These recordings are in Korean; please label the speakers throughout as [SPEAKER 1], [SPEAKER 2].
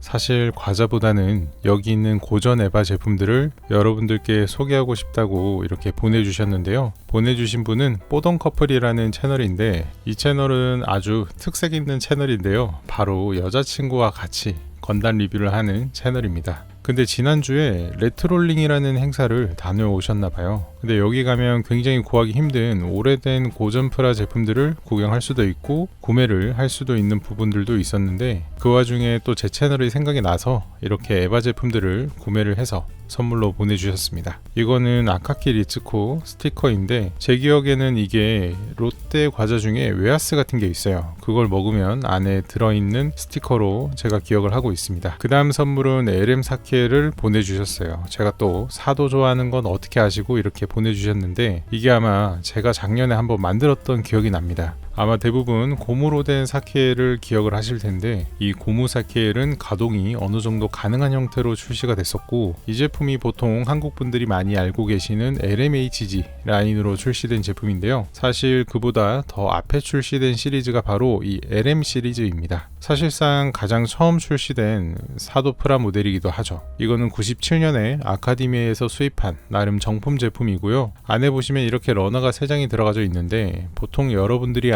[SPEAKER 1] 사실 과자보다는 여기 있는 고전 에바 제품들을 여러분들께 소개하고 싶다고 이렇게 보내주셨는데요. 보내주신 분은 뽀동 커플이라는 채널인데 이 채널은 아주 특색 있는 채널인데요. 바로 여자친구와 같이 건담 리뷰를 하는 채널입니다. 근데 지난주에 레트롤링이라는 행사를 다녀오셨나봐요. 근데 여기 가면 굉장히 구하기 힘든 오래된 고전 프라 제품들을 구경할 수도 있고 구매를 할 수도 있는 부분들도 있었는데 그 와중에 또 제 채널이 생각이 나서 이렇게 에바 제품들을 구매를 해서 선물로 보내주셨습니다. 이거는 아카키 리츠코 스티커인데 제 기억에는 이게 롯데 과자 중에 웨하스 같은 게 있어요. 그걸 먹으면 안에 들어있는 스티커로 제가 기억을 하고 있습니다. 그 다음 선물은 LM 사케를 보내주셨어요. 제가 또 사도 좋아하는 건 어떻게 아시고 이렇게 보내주셨는데 이게 아마 제가 작년에 한번 만들었던 기억이 납니다. 아마 대부분 고무로 된 사케를 기억을 하실 텐데 이 고무 사케엘은 가동이 어느 정도 가능한 형태로 출시가 됐었고 이 제품이 보통 한국 분들이 많이 알고 계시는 LMHG 라인으로 출시된 제품인데요. 사실 그보다 더 앞에 출시된 시리즈가 바로 이 LM 시리즈입니다. 사실상 가장 처음 출시된 사도 프라 모델이기도 하죠. 이거는 97년에 아카데미에서 수입한 나름 정품 제품이고요. 안에 보시면 이렇게 러너가 3장이 들어가져 있는데 보통 여러분들이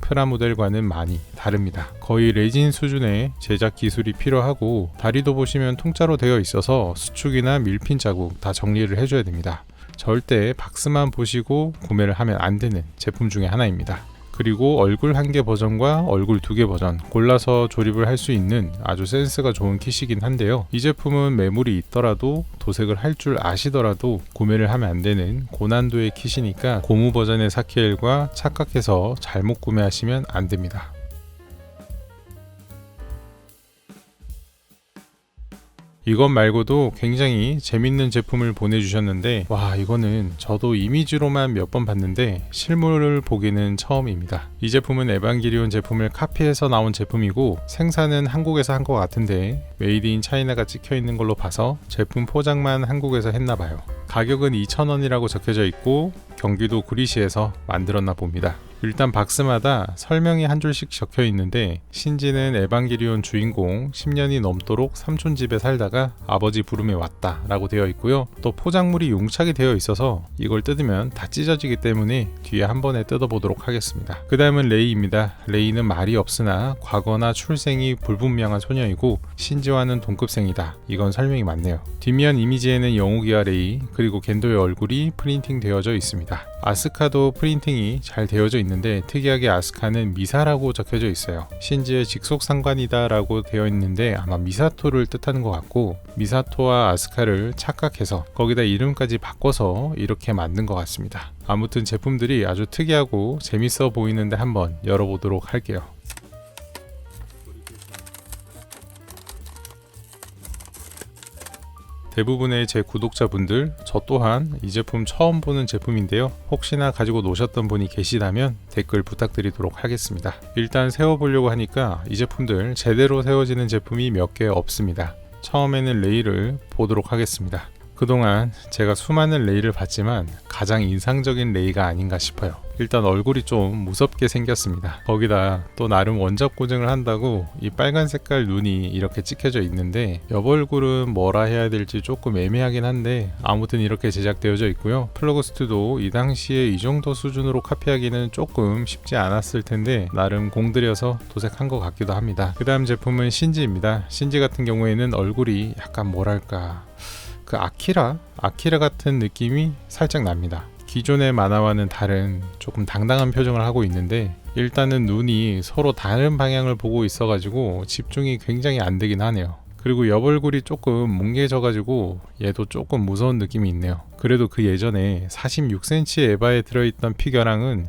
[SPEAKER 1] 프라 모델과는 많이 다릅니다. 거의 레진 수준의 제작 기술이 필요하고 다리도 보시면 통짜로 되어 있어서 수축이나 밀핀 자국 다 정리를 해줘야 됩니다. 절대 박스만 보시고 구매를 하면 안 되는 제품 중에 하나입니다. 그리고 얼굴 한 개 버전과 얼굴 두 개 버전 골라서 조립을 할 수 있는 아주 센스가 좋은 kit이긴 한데요. 이 제품은 매물이 있더라도 도색을 할 줄 아시더라도 구매를 하면 안 되는 고난도의 kit이니까 고무 버전의 사케엘과 착각해서 잘못 구매하시면 안 됩니다. 이것 말고도 굉장히 재밌는 제품을 보내주셨는데 와 이거는 저도 이미지로만 몇 번 봤는데 실물을 보기는 처음입니다. 이 제품은 에반게리온 제품을 카피해서 나온 제품이고 생산은 한국에서 한 것 같은데 메이드 인 차이나가 찍혀 있는 걸로 봐서 제품 포장만 한국에서 했나 봐요. 가격은 2,000원이라고 적혀져 있고 경기도 구리시에서 만들었나 봅니다. 일단 박스마다 설명이 한 줄씩 적혀 있는데 신지는 에반게리온 주인공 10년이 넘도록 삼촌 집에 살다가 아버지 부름에 왔다 라고 되어 있고요. 또 포장물이 용착이 되어 있어서 이걸 뜯으면 다 찢어지기 때문에 뒤에 한 번에 뜯어보도록 하겠습니다. 그 다음은 레이입니다. 레이는 말이 없으나 과거나 출생이 불분명한 소녀이고 신지와는 동급생이다. 이건 설명이 맞네요. 뒷면 이미지에는 영욱이와 레이 그리고 겐도의 얼굴이 프린팅 되어져 있습니다. 아스카도 프린팅이 잘 되어져 있는 데 특이하게 아스카는 미사라고 적혀져 있어요. 신지의 직속 상관이다라고 되어 있는데 아마 미사토를 뜻하는 것 같고 미사토와 아스카를 착각해서 거기다 이름까지 바꿔서 이렇게 만든 것 같습니다. 아무튼 제품들이 아주 특이하고 재밌어 보이는데 한번 열어보도록 할게요. 대부분의 제 구독자분들, 저 또한 이 제품 처음 보는 제품인데요. 혹시나 가지고 노셨던 분이 계시다면 댓글 부탁드리도록 하겠습니다. 일단 세워보려고 하니까 이 제품들 제대로 세워지는 제품이 몇 개 없습니다. 처음에는 레이를 보도록 하겠습니다. 그동안 제가 수많은 레이를 봤지만 가장 인상적인 레이가 아닌가 싶어요. 일단 얼굴이 좀 무섭게 생겼습니다. 거기다 또 나름 원작 고증을 한다고 이 빨간 색깔 눈이 이렇게 찍혀져 있는데 옆 얼굴은 뭐라 해야 될지 조금 애매하긴 한데 아무튼 이렇게 제작되어져 있고요. 플러그스트도 이 당시에 이 정도 수준으로 카피하기는 조금 쉽지 않았을 텐데 나름 공들여서 도색한 것 같기도 합니다. 그 다음 제품은 신지입니다. 신지 같은 경우에는 얼굴이 약간 뭐랄까 그 아키라 아키라 같은 느낌이 살짝 납니다. 기존의 만화와는 다른 조금 당당한 표정을 하고 있는데 일단은 눈이 서로 다른 방향을 보고 있어가지고 집중이 굉장히 안 되긴 하네요. 그리고 옆 얼굴이 조금 뭉개져가지고 얘도 조금 무서운 느낌이 있네요. 그래도 그 예전에 46cm 에바에 들어있던 피겨랑은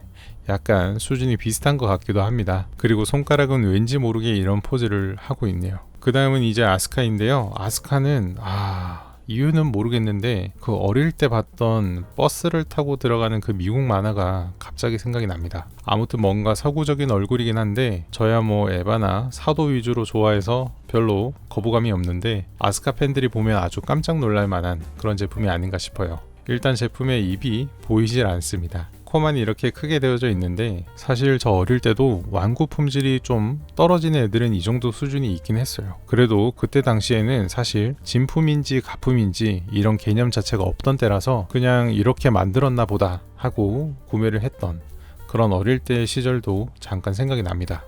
[SPEAKER 1] 약간 수준이 비슷한 것 같기도 합니다. 그리고 손가락은 왠지 모르게 이런 포즈를 하고 있네요. 그 다음은 이제 아스카인데요. 아스카는 아 이유는 모르겠는데 그 어릴 때 봤던 버스를 타고 들어가는 그 미국 만화가 갑자기 생각이 납니다. 아무튼 뭔가 서구적인 얼굴이긴 한데 저야 뭐 에바나 사도 위주로 좋아해서 별로 거부감이 없는데 아스카 팬들이 보면 아주 깜짝 놀랄 만한 그런 제품이 아닌가 싶어요. 일단 제품의 입이 보이질 않습니다. 코만 이렇게 크게 되어져 있는데 사실 저 어릴 때도 완구 품질이 좀 떨어지는 애들은 이 정도 수준이 있긴 했어요. 그래도 그때 당시에는 사실 진품인지 가품인지 이런 개념 자체가 없던 때라서 그냥 이렇게 만들었나 보다 하고 구매를 했던 그런 어릴 때의 시절도 잠깐 생각이 납니다.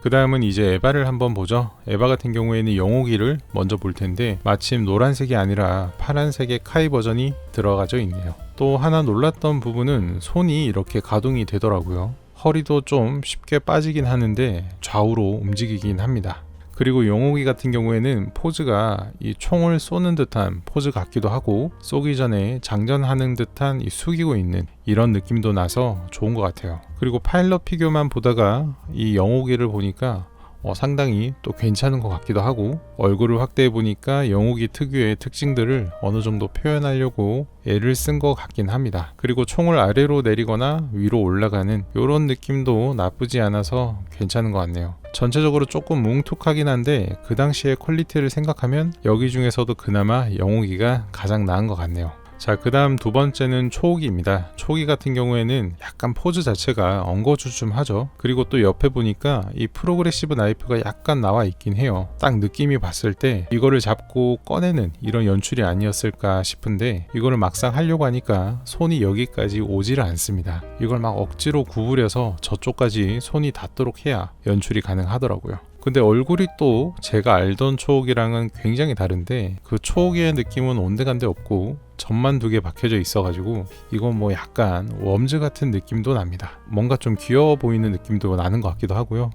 [SPEAKER 1] 그 다음은 이제 에바를 한번 보죠. 에바 같은 경우에는 영호기를 먼저 볼 텐데 마침 노란색이 아니라 파란색의 카이 버전이 들어가져 있네요. 또 하나 놀랐던 부분은 손이 이렇게 가동이 되더라고요. 허리도 좀 쉽게 빠지긴 하는데 좌우로 움직이긴 합니다. 그리고 용호기 같은 경우에는 포즈가 이 총을 쏘는 듯한 포즈 같기도 하고 쏘기 전에 장전하는 듯한 이 숙이고 있는 이런 느낌도 나서 좋은 것 같아요. 그리고 파일럿 피규어만 보다가 이 영호기를 보니까 어, 상당히 또 괜찮은 것 같기도 하고 얼굴을 확대해 보니까 영호기 특유의 특징들을 어느 정도 표현하려고 애를 쓴 것 같긴 합니다. 그리고 총을 아래로 내리거나 위로 올라가는 이런 느낌도 나쁘지 않아서 괜찮은 것 같네요. 전체적으로 조금 뭉툭하긴 한데 그 당시의 퀄리티를 생각하면 여기 중에서도 그나마 영호기가 가장 나은 것 같네요. 자, 그 다음 두 번째는 초호기입니다. 초호기 같은 경우에는 약간 포즈 자체가 엉거주춤하죠. 그리고 또 옆에 보니까 이 프로그레시브 나이프가 약간 나와 있긴 해요. 딱 느낌이 봤을 때 이거를 잡고 꺼내는 이런 연출이 아니었을까 싶은데 이거를 막상 하려고 하니까 손이 여기까지 오지를 않습니다. 이걸 막 억지로 구부려서 저쪽까지 손이 닿도록 해야 연출이 가능하더라고요. 근데 얼굴이 또 제가 알던 초옥이랑은 굉장히 다른데 그 초옥의 느낌은 온데간데 없고 점만 두 개 박혀져 있어가지고 이건 뭐 약간 웜즈 같은 느낌도 납니다. 뭔가 좀 귀여워 보이는 느낌도 나는 것 같기도 하고요.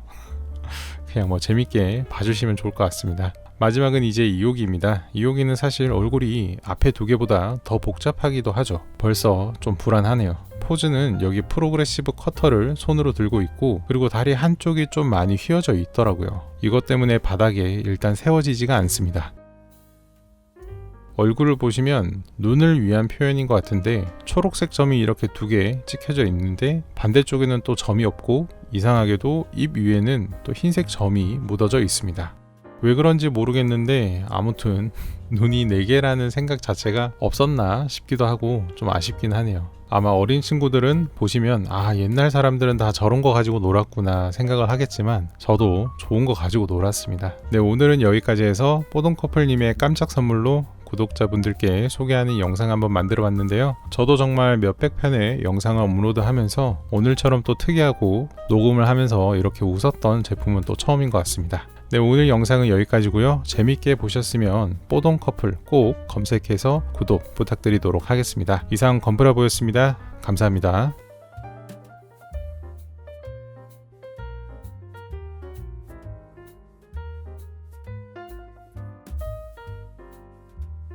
[SPEAKER 1] 그냥 뭐 재밌게 봐주시면 좋을 것 같습니다. 마지막은 이제 이호기입니다. 이호기는 사실 얼굴이 앞에 두 개보다 더 복잡하기도 하죠. 벌써 좀 불안하네요. 포즈는 여기 프로그레시브 커터를 손으로 들고 있고 그리고 다리 한쪽이 좀 많이 휘어져 있더라고요. 이것 때문에 바닥에 일단 세워지지가 않습니다. 얼굴을 보시면 눈을 위한 표현인 것 같은데 초록색 점이 이렇게 두 개 찍혀져 있는데 반대쪽에는 또 점이 없고 이상하게도 입 위에는 또 흰색 점이 묻어져 있습니다. 왜 그런지 모르겠는데 아무튼 눈이 4개라는 생각 자체가 없었나 싶기도 하고 좀 아쉽긴 하네요. 아마 어린 친구들은 보시면 아 옛날 사람들은 다 저런 거 가지고 놀았구나 생각을 하겠지만 저도 좋은 거 가지고 놀았습니다. 네 오늘은 여기까지 해서 뽀동 커플님의 깜짝 선물로 구독자분들께 소개하는 영상 한번 만들어 봤는데요. 저도 정말 몇백 편의 영상을 업로드 하면서 오늘처럼 또 특이하고 녹음을 하면서 이렇게 웃었던 제품은 또 처음인 것 같습니다. 네, 오늘 영상은 여기까지고요. 재밌게 보셨으면 뽀동 커플 꼭 검색해서 구독 부탁드리도록 하겠습니다. 이상 건프라 보였습니다. 감사합니다.